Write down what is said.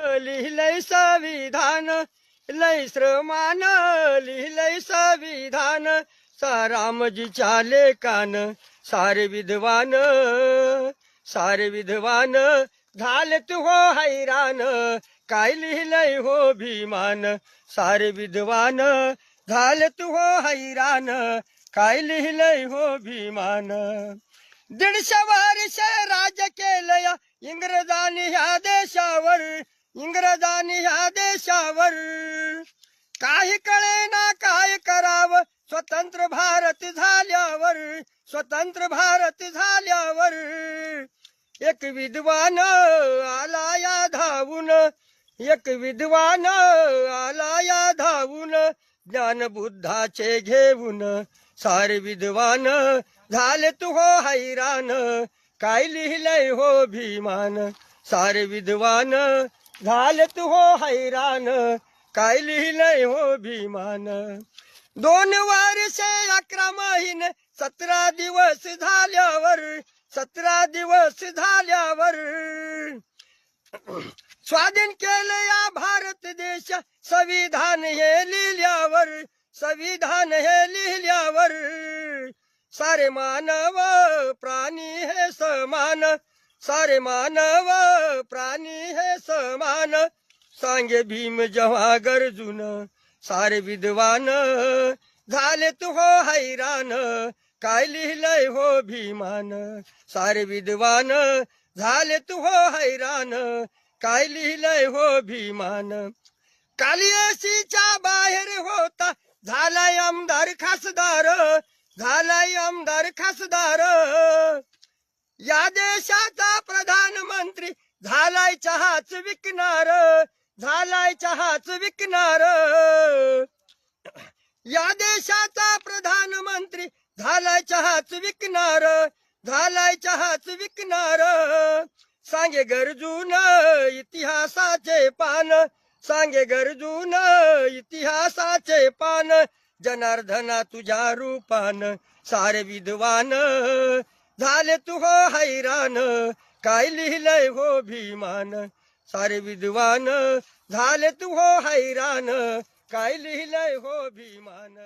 लिहिलंय संविधान लय श्रमान लिहिलंय संविधान. सारामजीच्या लेकान सारे विद्वान सारे विद्वान तू हो हैराण काय लिहिलंय हो भीमान? सारे विद्वान तू हो हैराण काय लिहिलंय हो भीमान? दीडशे वर्ष राज केलं इंग्रजांनी ह्या देशावर. इंग्रजांनी ह्या देशावर काही कळे ना काय करावं? स्वतंत्र भारत झाल्यावर स्वतंत्र भारत झाल्यावर एक विद्वान आला या धावून एक विद्वान आला या धावून ज्ञान बुद्धाचे घेऊन. सारे विद्वान झाले तू हो हैराण काय लिहिलंय हो भीमान? सारे विद्वान झाल तू हो हैराण काय लिहिलंय हो भीमान? दोन वर्षे अकरा महिने सतरा दिवस झाल्यावर सतरा दिवस झाल्यावर. स्वाधीन केलं या भारत देश संविधान हे लिहिल्यावर संविधान हे लिहिल्यावर. सारे मानव प्राणी हे समान सारे मानव प्राणी हे समान। सांगे भीम जेव्हा गरजून सारे विद्वान झाले तू हो हैराण काय लिहिलंय हो भीमान। सारे विद्वान झाले तू हो हैराण काय लिहिलंय हो भीमान। कालियसीच्या बाहेर होता। झालाय आमदार खासदार। झालाय आमदार खासदार। या देशाचा प्रधानमंत्री झालाय चहाच विकणार झालाय चहाच विकणार. या देशाचा प्रधानमंत्री झालाय चहाच विकणार झालाय चहाच विकणार. सांगे गरजून इतिहासाचे पान सांगे गरजून इतिहासाचे पान जनार्दना तुझ्या रूपान सारे विद्वान. झाले तू हो हैराण काय लिहिलंय हो भीमान? सारे विद्वान झाले तू हो हैराण काय लिहिलंय हो भीमान?